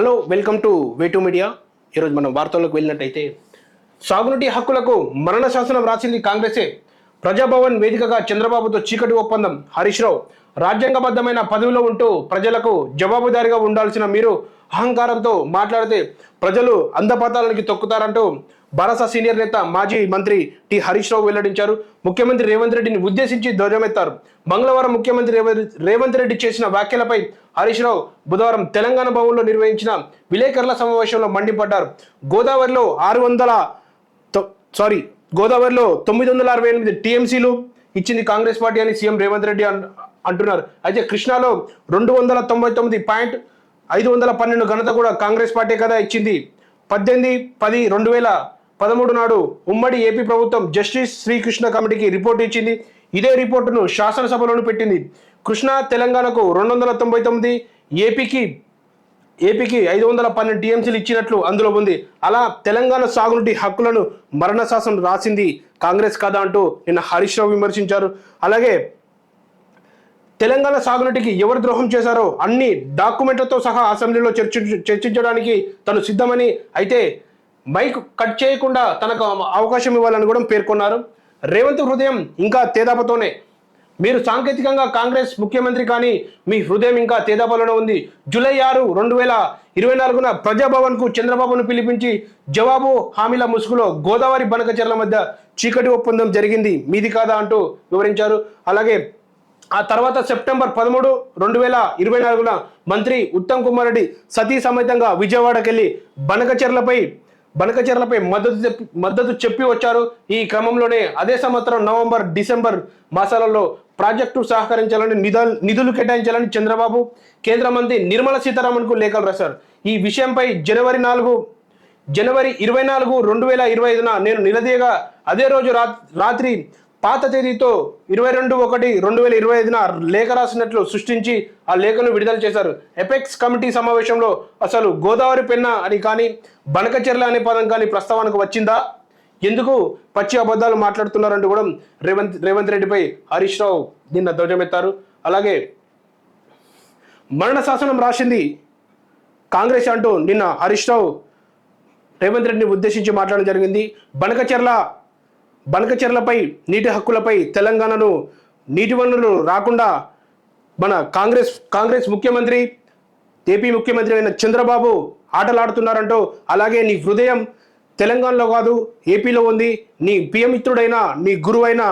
Hello welcome to Vetu media. ఈరోజు మనం వార్తల్లోకి వెళ్ళినట్టయితే సాగునీటి హక్కులకు మరణ శాసనం రాసింది కాంగ్రెసే. ప్రజాభవన్ వేదికగా చంద్రబాబుతో చీకటి ఒప్పందం. హరీష్ రావు రాజ్యాంగబద్ధమైన పదవిలో ఉంటూ ప్రజలకు జవాబుదారీగా ఉండాల్సిన మీరు అహంకారంతో మాట్లాడితే ప్రజలు అందపాతాలకి తొక్కుతారంటూ భరస సీనియర్ నేత మాజీ మంత్రి టి హరీష్ రావు వెల్లడించారు. ముఖ్యమంత్రి రేవంత్ రెడ్డిని ఉద్దేశించి ధ్వజమెత్తారు. మంగళవారం ముఖ్యమంత్రి రేవంత్ రేవంత్ రెడ్డి చేసిన వ్యాఖ్యలపై హరీష్ రావు బుధవారం తెలంగాణ భవన్లో నిర్వహించిన విలేకరుల సమావేశంలో మండిపడ్డారు. గోదావరిలో ఆరు వందల సారీ గోదావరిలో తొమ్మిది వందల అరవై ఎనిమిది టీఎంసీలు ఇచ్చింది కాంగ్రెస్ పార్టీ అని సీఎం రేవంత్ రెడ్డి అంటున్నారు. అయితే కృష్ణాలో రెండు వందల తొంభై తొమ్మిది పాయింట్ ఐదు వందల పన్నెండు ఘనత కూడా కాంగ్రెస్ పార్టీ కదా ఇచ్చింది. పద్దెనిమిది పది రెండు వేల పదమూడు నాడు ఉమ్మడి ఏపీ ప్రభుత్వం జస్టిస్ శ్రీకృష్ణ కమిటీకి రిపోర్ట్ ఇచ్చింది. ఇదే రిపోర్టును శాసనసభలోను పెట్టింది. కృష్ణా తెలంగాణకు రెండు వందల తొంభై తొమ్మిది ఏపీకి ఏపీకి ఐదు వందల పన్నెండు టీఎంసీలు ఇచ్చినట్లు అందులో ఉంది. అలా తెలంగాణ సాగునీటి హక్కులను మరణ శాసనం రాసింది కాంగ్రెస్ కదా అంటూ నిన్న హరీష్ రావు విమర్శించారు. అలాగే తెలంగాణ సాగునీటికి ఎవరు ద్రోహం చేశారో అన్ని డాక్యుమెంట్లతో సహా అసెంబ్లీలో చర్చ చర్చించడానికి తను సిద్ధమని అయితే మైక్ కట్ చేయకుండా తనకు అవకాశం ఇవ్వాలని కూడా పేర్కొన్నారు. రేవంత్ హృదయం ఇంకా తేదాపతోనే మీరు సాంకేతికంగా కాంగ్రెస్ ముఖ్యమంత్రి కానీ మీ హృదయం ఇంకా తేదాపలోనే ఉంది. జూలై ఆరు రెండు వేల ఇరవై నాలుగున ప్రజాభవన్కు చంద్రబాబును పిలిపించి జవాబు హామీల ముసుగులో గోదావరి బనకచెర్ల మధ్య చీకటి ఒప్పందం జరిగింది. మీది కాదా అంటూ వివరించారు. అలాగే ఆ తర్వాత సెప్టెంబర్ పదమూడు రెండు వేల ఇరవై నాలుగున మంత్రి ఉత్తమ్ కుమార్ రెడ్డి సతీ సమేతంగా విజయవాడకెళ్ళి బనకచెర్లపై బనకచెర్లపై మద్దతు చెప్పి మద్దతు చెప్పి వచ్చారు. ఈ క్రమంలోనే అదే సంవత్సరం నవంబర్ డిసెంబర్ మాసాలలో ప్రాజెక్టు సహకరించాలని నిధులు నిధులు కేటాయించాలని చంద్రబాబు కేంద్ర మంత్రి నిర్మల సీతారామన్కు లేఖలు రాశారు. ఈ విషయంపై జనవరి నాలుగు జనవరి ఇరవై నాలుగు రెండు వేల ఇరవై ఐదున నేను నిలదీయగా అదే రోజు రా రాత్రి పాత తేదీతో ఇరవై రెండు ఒకటి రెండు వేల ఇరవై ఐదున లేఖ రాసినట్లు సృష్టించి ఆ లేఖను విడుదల చేశారు. ఎపెక్స్ కమిటీ సమావేశంలో అసలు గోదావరి పెన్న అని కానీ బనకచెర్ల అనే పదం కానీ ప్రస్తావనకు వచ్చిందా? ఎందుకు పచ్చి అబద్ధాలు మాట్లాడుతున్నారంటూ కూడా రేవంత్ రేవంత్ రెడ్డిపై హరీష్ రావు నిన్న ధ్వజమెత్తారు. అలాగే మరణ శాసనం రాసింది కాంగ్రెస్ అంటూ నిన్న హరీష్ రావు. రేవంత్ రెడ్డిని ఉద్దేశించి మాట్లాడడం జరిగింది. బనకచెర్ల బనకచెర్లపై నీటి హక్కులపై తెలంగాణను నీటి వనరులు రాకుండా మన కాంగ్రెస్ కాంగ్రెస్ ముఖ్యమంత్రి ఏపీ ముఖ్యమంత్రి అయిన చంద్రబాబు ఆటలాడుతున్నారంటూ అలాగే నీ హృదయం తెలంగాణలో కాదు ఏపీలో ఉంది. నీ ప్రియమిత్రుడైన నీ గురువైన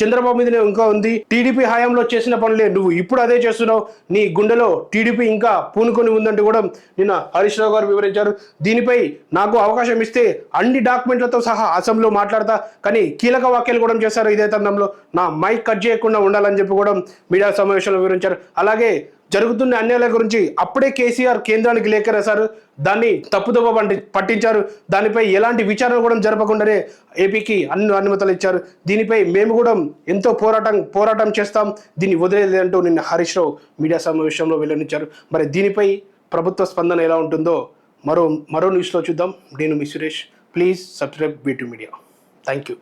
చంద్రబాబు మీద ఇంకా ఉంది. టీడీపీ హయాంలో చేసిన పనులే. నువ్వు ఇప్పుడు అదే చేస్తున్నావు. నీ గుండెలో టీడీపీ ఇంకా పూనుకొని ఉందంటూ కూడా నిన్న హరీష్ రావు గారు వివరించారు. దీనిపై నాకు అవకాశం ఇస్తే అన్ని డాక్యుమెంట్లతో సహా అసెంబ్లీలో మాట్లాడతా. కానీ కీలక వ్యాఖ్యలు కూడా చేశారు ఇదే తరుణంలో నా మైక్ కట్ చేయకుండా ఉండాలని చెప్పి కూడా మీడియా సమావేశంలో వివరించారు. అలాగే జరుగుతున్న అన్యాయాల గురించి అప్పుడే కేసీఆర్ కేంద్రానికి లేఖ రాశారు. దాన్ని తప్పుదవ పండి పట్టించారు. దానిపై ఎలాంటి విచారణ కూడా జరపకుండానే ఏపీకి అన్ని అనుమతులు ఇచ్చారు. దీనిపై మేము కూడా ఎంతో పోరాటం పోరాటం చేస్తాం. దీన్ని వదిలేదంటూ నిన్న హరీష్ రావు మీడియా సమావేశంలో వెల్లడించారు. మరి దీనిపై ప్రభుత్వ స్పందన ఎలా ఉంటుందో మరో మరో న్యూస్లో చూద్దాం. నేను మీ Suresh. Please subscribe B media. Thank you